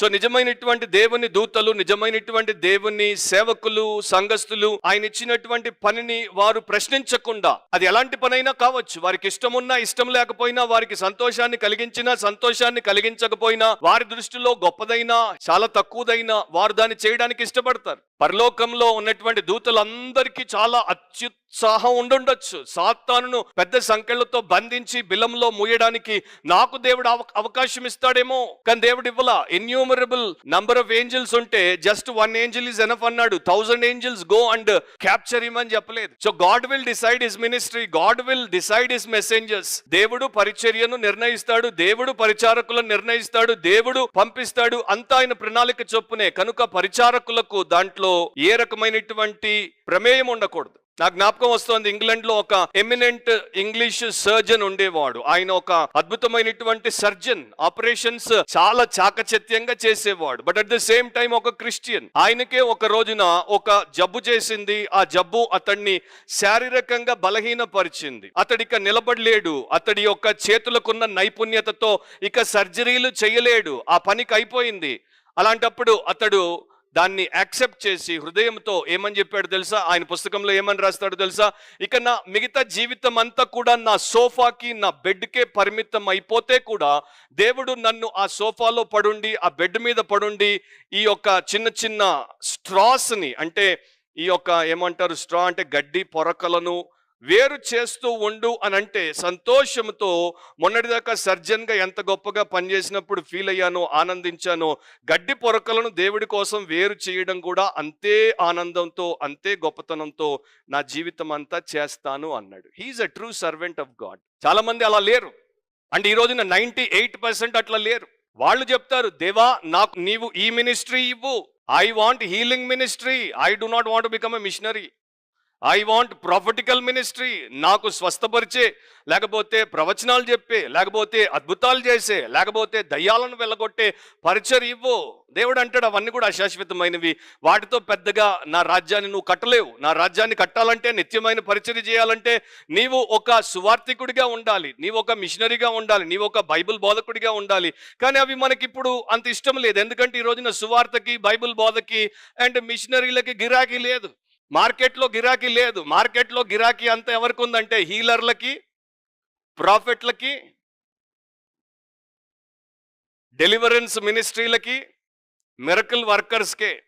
So నిజమైనటువంటి దేవుని దూతలు నిజమైనటువంటి దేవుని సేవకులు సంఘస్థులు ఆయన ఇచ్చినటువంటి పనిని వారు ప్రశ్నించకుండా అది ఎలాంటి పనైనా కావచ్చు. వారికి ఇష్టం ఉన్నా ఇష్టం లేకపోయినా వారికి సంతోషాన్ని కలిగించినా సంతోషాన్ని కలిగించకపోయినా వారి దృష్టిలో గొప్పదైనా చాలా తక్కువదైనా వారు దాన్ని చేయడానికి ఇష్టపడతారు. పరలోకంలో ఉన్నటువంటి దూతలందరికీ చాలా ఉత్సాహం ఉండుండొచ్చు. సాత్తాను పెద్ద సంఖ్యలతో బంధించి బిలంలో మూయడానికి నాకు దేవుడు అవకాశం ఇస్తాడేమో. కానీ దేవుడు ఇవ్వలా. ఇన్యూమరబుల్ నంబర్ ఆఫ్ ఏంజిల్స్ ఉంటే just one angel is enough అన్నాడు. Thousand angels go and capture అని చెప్పలేదు. So God will decide is ministry God will decide is messengers దేవుడు పరిచర్యను నిర్ణయిస్తాడు. దేవుడు పరిచారకులను నిర్ణయిస్తాడు. దేవుడు పంపిస్తాడు. అంతా ఆయన ప్రణాళిక చొప్పునే. కనుక పరిచారకులకు దాంట్లో ఏ రకమైనటువంటి ప్రమేయం ఉండకూడదు. నా జ్ఞాపకం వస్తోంది ఇంగ్లండ్లో ఒక ఎమినెంట్ ఇంగ్లీష్ సర్జన్ ఉండేవాడు. ఆయన ఒక అద్భుతమైనటువంటి సర్జన్ ఆపరేషన్స్ చాలా చాకచత్యంగా చేసేవాడు. But at the same time ఒక క్రిస్టియన్. ఆయనకే ఒక రోజున ఒక జబ్బు చేసింది. ఆ జబ్బు అతన్ని శారీరకంగా బలహీనపరిచింది. అతడిక నిలబడలేడు. అతడి యొక్క చేతులకున్న నైపుణ్యతతో ఇక సర్జరీలు చేయలేడు. ఆ పనికి అయిపోయింది. అలాంటప్పుడు అతడు దాన్ని యాక్సెప్ట్ చేసి హృదయంతో ఏమని చెప్పాడు తెలుసా? ఆయన పుస్తకంలో ఏమని రాస్తాడు తెలుసా? ఇక నా మిగతా జీవితం అంతా కూడా నా సోఫాకి నా బెడ్కే పరిమితం అయిపోతే కూడా దేవుడు నన్ను ఆ సోఫాలో పడుండి ఆ బెడ్ మీద పడుండి ఈ యొక్క చిన్న చిన్న స్ట్రాస్ని అంటే ఈ యొక్క ఏమంటారు? స్ట్రా అంటే గడ్డి పొరకలను వేరు చేస్తూ ఉండు అని అంటే సంతోషంతో మొన్నటిదాకా సర్జన్గా ఎంత గొప్పగా పనిచేసినప్పుడు ఫీల్ అయ్యానో ఆనందించానో గడ్డి పొరకలను దేవుడి కోసం వేరు చేయడం కూడా అంతే ఆనందంతో అంతే గొప్పతనంతో నా జీవితం అంతా చేస్తాను అన్నాడు. He is a true servant of God చాలా మంది అలా లేరు. అంటే ఈ రోజున నైంటీ ఎయిట్ పర్సెంట్ అట్లా లేరు. వాళ్ళు చెప్తారు దేవా నాకు నీవు ఈ మినిస్ట్రీ ఇవ్వు. I want healing ministry I do not want become a missionary I want prophetical ministry నాకు స్వస్థపరిచే లేకపోతే ప్రవచనాలు చెప్పే లేకపోతే అద్భుతాలు చేసే లేకపోతే దయ్యాలను వెళ్ళగొట్టే పరిచర్ ఇవ్వు. దేవుడు అంటాడు అవన్నీ కూడా అశాశ్వతమైనవి. వాటితో పెద్దగా నా రాజ్యాన్ని నువ్వు కట్టలేవు. నా రాజ్యాన్ని కట్టాలంటే నిత్యమైన పరిచర్య చేయాలంటే నీవు ఒక సువార్థికుడిగా ఉండాలి. నీవు ఒక మిషనరీగా ఉండాలి. నీవు ఒక బైబిల్ బోధకుడిగా ఉండాలి. కానీ అవి మనకి ఇప్పుడు అంత ఇష్టం లేదు. ఎందుకంటే ఈ రోజున సువార్తకి బైబిల్ బోధకి అండ్ మిషనరీలకి గిరాకీ లేదు. మార్కెట్లో గిరాకీ లేదు. మార్కెట్లో గిరాకీ అంత ఎవరికి ఉందంటే హీలర్లకి ప్రాఫిట్లకి డెలివరెన్స్ మినిస్ట్రీలకి మిరకల్ వర్కర్స్కే.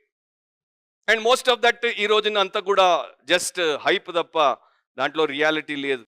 అండ్ మోస్ట్ ఆఫ్ దట్ ఈ రోజున అంతా కూడా జస్ట్ హైప్ తప్ప దాంట్లో రియాలిటీ లేదు.